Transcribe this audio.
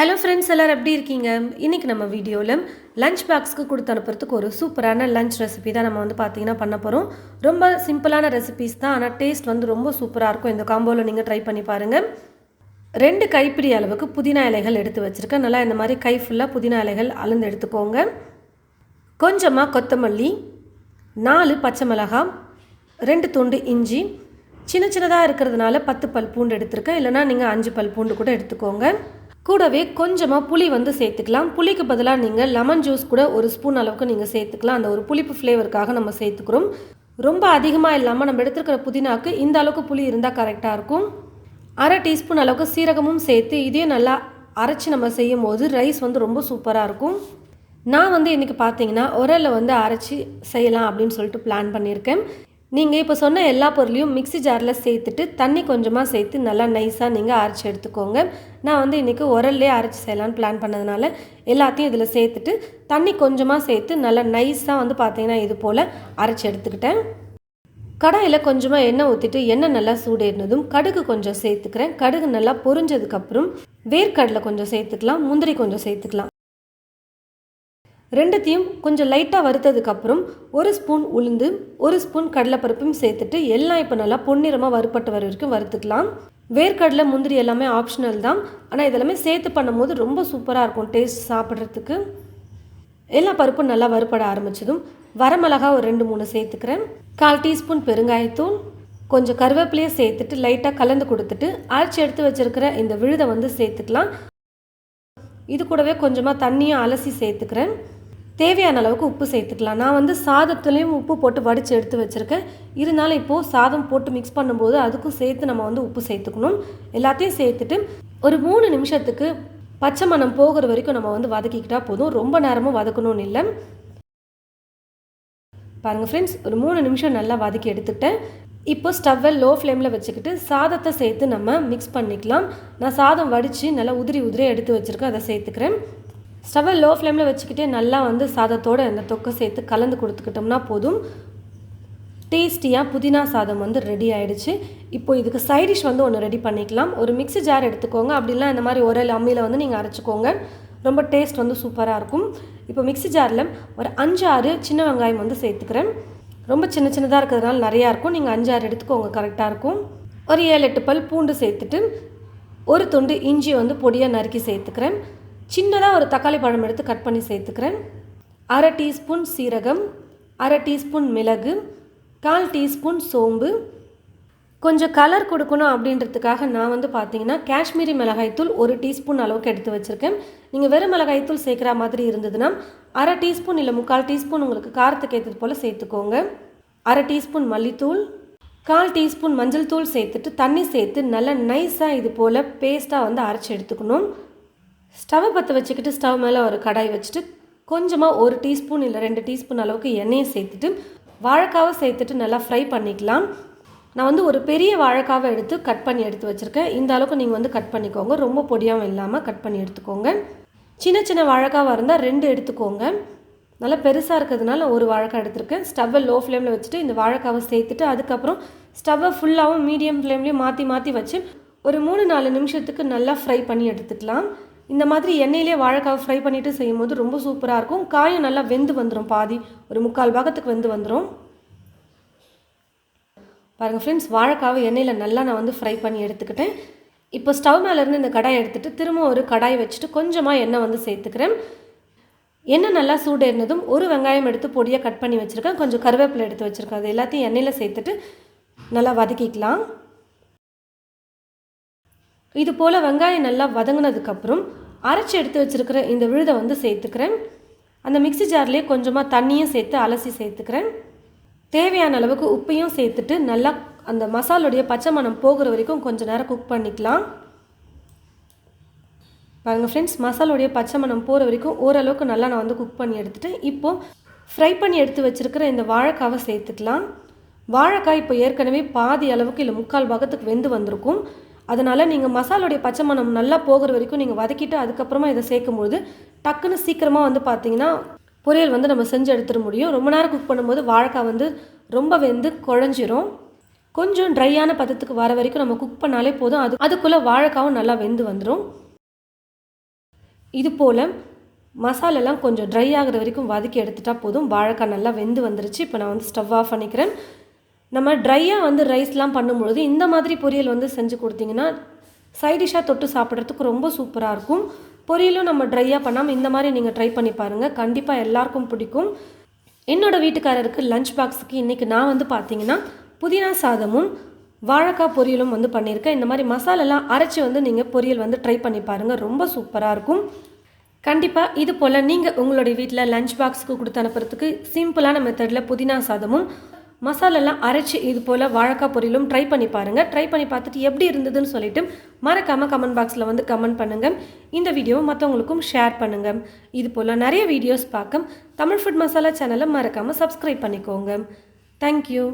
Hello friends எல்லோரும் எப்படி இருக்கீங்க? இன்றைக்கி நம்ம வீடியோவில் லஞ்ச் பாக்ஸ்க்கு கொடுத்து அனுப்புறதுக்கு ஒரு சூப்பரான லஞ்ச் ரெசிபி தான் நம்ம வந்து பார்த்தீங்கன்னா பண்ண போகிறோம் ரொம்ப சிம்பிளான ரெசிபிஸ் தான் ஆனால் டேஸ்ட் வந்து ரொம்ப சூப்பராக இருக்கும். இந்த காம்போவில் நீங்கள் ட்ரை பண்ணி பாருங்கள் ரெண்டு கைப்பிடி அளவுக்கு புதினா இலைகள் எடுத்து வச்சுருக்கேன். நல்லா இந்த மாதிரி கை ஃபுல்லாக புதினா இலைகள் அளந்து எடுத்துக்கோங்க. கொஞ்சமாக கொத்தமல்லி நாலு பச்சை மிளகாய் ரெண்டு துண்டு இஞ்சி. சின்ன சின்னதாக இருக்கிறதுனால பத்து பல் பூண்டு எடுத்திருக்கேன். இல்லைனா நீங்கள் அஞ்சு பல் பூண்டு கூட எடுத்துக்கோங்க. கூடவே கொஞ்சமாக புளி வந்து சேர்த்துக்கலாம். புளிக்கு பதிலாக நீங்கள் லெமன் ஜூஸ் கூட ஒரு ஸ்பூன் அளவுக்கு நீங்கள் சேர்த்துக்கலாம். அந்த ஒரு புளிப்பு ஃப்ளேவருக்காக நம்ம சேர்த்துக்கிறோம். ரொம்ப அதிகமாக இல்லாமல் நம்ம எடுத்துருக்கிற புதினாக்கு இந்த அளவுக்கு புளி இருந்தால் கரெக்டாக இருக்கும். அரை டீஸ்பூன் அளவுக்கு சீரகமும் சேர்த்து இதையும் நல்லா அரைச்சி நம்ம செய்யும் போது ரைஸ் வந்து ரொம்ப சூப்பராக இருக்கும். நான் வந்து இன்றைக்கி பார்த்தீங்கன்னா உரலில் வந்து அரைச்சி செய்யலாம் அப்படின்னு சொல்லிட்டு பிளான் பண்ணியிருக்கேன். நீங்கள் இப்போ சொன்ன எல்லா பொருளையும் மிக்ஸி ஜாரில் சேர்த்துட்டு தண்ணி கொஞ்சமாக சேர்த்து நல்லா நைஸாக நீங்கள் அரைச்சி எடுத்துக்கோங்க. நான் வந்து இன்றைக்கி உரல்லே அரைச்சி செய்யலான்னு பிளான் பண்ணதுனால எல்லாத்தையும் இதில் சேர்த்துட்டு தண்ணி கொஞ்சமாக சேர்த்து நல்லா நைஸாக வந்து பார்த்தீங்கன்னா இது போல் அரைச்சி எடுத்துக்கிட்டேன். கடாயில் கொஞ்சமாக எண்ணெய் ஊற்றிட்டு எண்ணெய் நல்லா சூடேறினதும் கடுகு கொஞ்சம் சேர்த்துக்கிறேன். கடுகு நல்லா பொரிஞ்சதுக்கப்புறம் வேர்க்கடலை கொஞ்சம் சேர்த்துக்கலாம். முந்திரி கொஞ்சம் சேர்த்துக்கலாம். ரெண்டுத்தையும் கொஞ்சம் லைட்டாக வறுத்ததுக்கப்புறம் ஒரு ஸ்பூன் உளுந்து ஒரு ஸ்பூன் கடலைப்பருப்பும் சேர்த்துட்டு எல்லாம் இப்போ நல்லா பொன்னிறமாக வறுப்பட்ட வர வரைக்கும் வறுத்துக்கலாம். வேர்க்கடலை முந்திரி எல்லாமே ஆப்ஷனல் தான். ஆனால் இதெல்லாமே சேர்த்து பண்ணும்போது ரொம்ப சூப்பராக இருக்கும் டேஸ்ட் சாப்பிட்றதுக்கு. எல்லா பருப்பும் நல்லா வறுப்பட ஆரம்பிச்சதும் வரமிளகா ஒரு ரெண்டு மூணு சேர்த்துக்கிறேன். கால் டீஸ்பூன் பெருங்காயத்தூள் கொஞ்சம் கருவேப்பிலையை சேர்த்துட்டு லைட்டாக கலந்து கொடுத்துட்டு அரைச்சி எடுத்து வச்சுருக்கிற இந்த விழுதை வந்து சேர்த்துக்கலாம். இது கூடவே கொஞ்சமாக தண்ணியும் அலசி சேர்த்துக்கிறேன். தேவையான அளவுக்கு உப்பு சேர்த்துக்கலாம். நான் வந்து சாதத்துலேயும் உப்பு போட்டு வடித்து எடுத்து வச்சுருக்கேன். இருந்தாலும் இப்போது சாதம் போட்டு மிக்ஸ் பண்ணும்போது அதுக்கும் சேர்த்து நம்ம வந்து உப்பு சேர்த்துக்கணும். எல்லாத்தையும் சேர்த்துட்டு ஒரு மூணு நிமிஷத்துக்கு பச்சை மணம் போகிற வரைக்கும் நம்ம வந்து வதக்கிக்கிட்டால் போதும். ரொம்ப நேரமும் வதக்கணும்னு இல்லை. பாருங்கள் ஃப்ரெண்ட்ஸ் ஒரு மூணு நிமிஷம் நல்லா வதக்கி எடுத்துக்கிட்டேன். இப்போ ஸ்டவ்வை லோ ஃப்ளேமில் வச்சுக்கிட்டு சாதத்தை சேர்த்து நம்ம மிக்ஸ் பண்ணிக்கலாம். நான் சாதம் வடித்து நல்லா உதிரி உதிரி எடுத்து வச்சுருக்கேன். அதை சேர்த்துக்கிறேன். ஸ்டவ்வை லோ ஃப்ளேமில் வச்சுக்கிட்டே நல்லா வந்து சாதத்தோடு அந்த தொக்கை சேர்த்து கலந்து கொடுத்துக்கிட்டோம்னா போதும். டேஸ்டியாக புதினா சாதம் வந்து ரெடி ஆகிடுச்சு இப்போ இதுக்கு சைடிஷ் வந்து ஒன்று ரெடி பண்ணிக்கலாம். ஒரு மிக்ஸி ஜார் எடுத்துக்கோங்க. அப்படிலாம் இந்த மாதிரி ஒரு அம்மியில் வந்து நீங்கள் அரைச்சிக்கோங்க. ரொம்ப டேஸ்ட் வந்து சூப்பராக இருக்கும். இப்போ மிக்ஸி ஜாரில் ஒரு அஞ்சாறு சின்ன வெங்காயம் வந்து சேர்த்துக்கிறேன். ரொம்ப சின்ன சின்னதாக இருக்கிறதுனால நிறையா இருக்கும். நீங்கள் அஞ்சாறு எடுத்துக்கோங்க. கரெக்டாக இருக்கும். ஒரு ஏழு எட்டு பல் பூண்டு சேர்த்துட்டு ஒரு துண்டு இஞ்சி வந்து பொடியாக நறுக்கி சேர்த்துக்கிறேன். சின்னதாக ஒரு தக்காளி பழம் எடுத்து கட் பண்ணி சேர்த்துக்கிறேன். அரை டீஸ்பூன் சீரகம் அரை டீஸ்பூன் மிளகு கால் டீஸ்பூன் சோம்பு. கொஞ்சம் கலர் கொடுக்கணும் அப்படின்றதுக்காக நான் வந்து பார்த்தீங்கன்னா காஷ்மீரி மிளகாய்த்தூள் ஒரு டீஸ்பூன் அளவுக்கு எடுத்து வச்சுருக்கேன். நீங்கள் வெறும் மிளகாய்த்தூள் சேர்க்குற மாதிரி இருந்ததுன்னா அரை டீஸ்பூன் இல்லை முக்கால் டீஸ்பூன் உங்களுக்கு காரத்துக்கு ஏற்றது போல் சேர்த்துக்கோங்க. அரை டீஸ்பூன் மல்லித்தூள் கால் டீஸ்பூன் மஞ்சள் தூள் சேர்த்துட்டு தண்ணி சேர்த்து நல்லா நைஸாக இது போல் பேஸ்ட்டாக வந்து அரைச்சி எடுத்துக்கணும். ஸ்டவ்வை பற்ற வச்சுக்கிட்டு ஸ்டவ் மேலே ஒரு கடாய் வச்சுட்டு கொஞ்சமாக ஒரு டீஸ்பூன் இல்லை ரெண்டு டீஸ்பூன் அளவுக்கு எண்ணெயை சேர்த்துட்டு வாழைக்காவை சேர்த்துட்டு நல்லா ஃப்ரை பண்ணிக்கலாம். நான் வந்து ஒரு பெரிய வாழைக்காவை எடுத்து கட் பண்ணி எடுத்து வச்சுருக்கேன். இந்த அளவுக்கு நீங்கள் வந்து கட் பண்ணிக்கோங்க. ரொம்ப பொடியாகவும் இல்லாமல் கட் பண்ணி எடுத்துக்கோங்க. சின்ன சின்ன வாழைக்காவாக இருந்தால் ரெண்டு எடுத்துக்கோங்க. நல்லா பெருசாக இருக்கிறதுனால ஒரு வாழைக்காய் எடுத்திருக்கேன். ஸ்டவ்வை லோ ஃப்ளேமில் வச்சுட்டு இந்த வாழைக்காவை சேர்த்துட்டு அதுக்கப்புறம் ஸ்டவ்வை ஃபுல்லாகவும் மீடியம் ஃப்ளேம்லேயும் மாற்றி மாற்றி வச்சு ஒரு மூணு நாலு நிமிஷத்துக்கு நல்லா ஃப்ரை பண்ணி எடுத்துக்கலாம். இந்த மாதிரி எண்ணெயிலே வாழைக்காவை ஃப்ரை பண்ணிவிட்டு செய்யும்போது ரொம்ப சூப்பராக இருக்கும். காயும் நல்லா வெந்து வந்துடும் பாதி. ஒரு முக்கால் பாகத்துக்கு வெந்து வந்துடும் பாருங்கள் ஃப்ரெண்ட்ஸ் வாழைக்காவை எண்ணெயில் நல்லா நான் வந்து ஃப்ரை பண்ணி எடுத்துக்கிட்டேன். இப்போ ஸ்டவ் மேலேருந்து இந்த கடாய் எடுத்துகிட்டு திரும்ப ஒரு கடாய் வச்சுட்டு கொஞ்சமாக எண்ணெய் வந்து சேர்த்துக்கிறேன். எண்ணெய் நல்லா சூடேறினதும் ஒரு வெங்காயம் எடுத்து பொடியாக கட் பண்ணி வச்சுருக்கேன். கொஞ்சம் கருவேப்பிலை எடுத்து வச்சுருக்கேன். அது எல்லாத்தையும் எண்ணெயில் சேர்த்துட்டு நல்லா வதக்கிக்கலாம். இது போல் வெங்காயம் நல்லா வதங்கினதுக்கப்புறம் அரைச்சி எடுத்து வச்சுருக்கிற இந்த விழுதை வந்து சேர்த்துக்கிறேன். அந்த மிக்ஸி ஜார்லேயே கொஞ்சமாக தண்ணியும் சேர்த்து அலசி சேர்த்துக்கிறேன். தேவையான அளவுக்கு உப்பையும் சேர்த்துட்டு நல்லா அந்த மசாலோடைய பச்சை மணம் போகிற வரைக்கும் கொஞ்சம் நேரம் குக் பண்ணிக்கலாம். பாருங்கள் ஃப்ரெண்ட்ஸ் மசாலோடைய பச்சை மணம் போகிற வரைக்கும் ஓரளவுக்கு நல்லா நான் வந்து குக் பண்ணி எடுத்துகிட்டு இப்போது ஃப்ரை பண்ணி எடுத்து வச்சுருக்கிற இந்த வாழைக்காவை சேர்த்துக்கலாம். வாழைக்காய் இப்போ ஏற்கனவே பாதி அளவுக்கு இல்லை முக்கால் பாகத்துக்கு வெந்து வந்திருக்கும். அதனால் நீங்கள் மசாலோடைய பச்சை மணம் நல்லா போகிற வரைக்கும் நீங்கள் வதக்கிட்டு அதுக்கப்புறமா இதை சேர்க்கும்போது டக்குன்னு சீக்கிரமாக வந்து பார்த்தீங்கன்னா பொரியல் வந்து நம்ம செஞ்சு எடுத்துட முடியும். ரொம்ப நேரம் குக் பண்ணும்போது வாழைக்காய் வந்து ரொம்ப வெந்து குழஞ்சிரும். கொஞ்சம் ட்ரையான பதத்துக்கு வர வரைக்கும் நம்ம குக் பண்ணாலே போதும். அது அதுக்குள்ளே வாழைக்காவும் நல்லா வெந்து வந்துடும் இது போல் மசாலெல்லாம் கொஞ்சம் ட்ரை ஆகிற வரைக்கும் வதக்கி எடுத்துட்டா போதும். வாழைக்காய் நல்லா வெந்து வந்துருச்சு. இப்போ நான் வந்து ஸ்டவ் ஆஃப் பண்ணிக்கிறேன். நம்ம ட்ரையாக வந்து ரைஸ்லாம் பண்ணும்பொழுது இந்த மாதிரி பொரியல் வந்து செஞ்சு கொடுத்தீங்கன்னா சைடிஷாக தொட்டு சாப்பிட்றதுக்கு ரொம்ப சூப்பராக இருக்கும். பொரியலும் நம்ம ட்ரையாக பண்ணாமல் இந்த மாதிரி நீங்கள் ட்ரை பண்ணி பாருங்கள் கண்டிப்பாக எல்லாருக்கும் பிடிக்கும். என்னோடய வீட்டுக்காரருக்கு லஞ்ச் பாக்ஸுக்கு இன்றைக்கி நான் வந்து பார்த்தீங்கன்னா புதினா சாதமும் வாழைக்காய் பொரியலும் வந்து பண்ணியிருக்கேன் இந்த மாதிரி மசாலெல்லாம் அரைச்சி வந்து நீங்கள் பொரியல் வந்து ட்ரை பண்ணி பாருங்கள் ரொம்ப சூப்பராக இருக்கும். கண்டிப்பாக இது போல் நீங்கள் உங்களுடைய வீட்டில் லஞ்ச் பாக்ஸுக்கு கொடுத்து அனுப்புறதுக்கு சிம்பிளான மெத்தடில் புதினா சாதமும் மசாலெல்லாம் அரைச்சி இது போல் வாழைக்காய் பொரியலும் ட்ரை பண்ணி பாருங்கள் ட்ரை பண்ணி பார்த்துட்டு எப்படி இருந்ததுன்னு சொல்லிட்டு மறக்காமல் கமெண்ட் பாக்ஸில் வந்து கமெண்ட் பண்ணுங்கள் இந்த வீடியோவை மற்றவங்களுக்கும் ஷேர் பண்ணுங்கள் இது போல் நிறைய வீடியோஸ் பார்க்க தமிழ் ஃபுட் மசாலா சேனலை மறக்காமல் சப்ஸ்கிரைப் பண்ணிக்கோங்க. தேங்க்யூ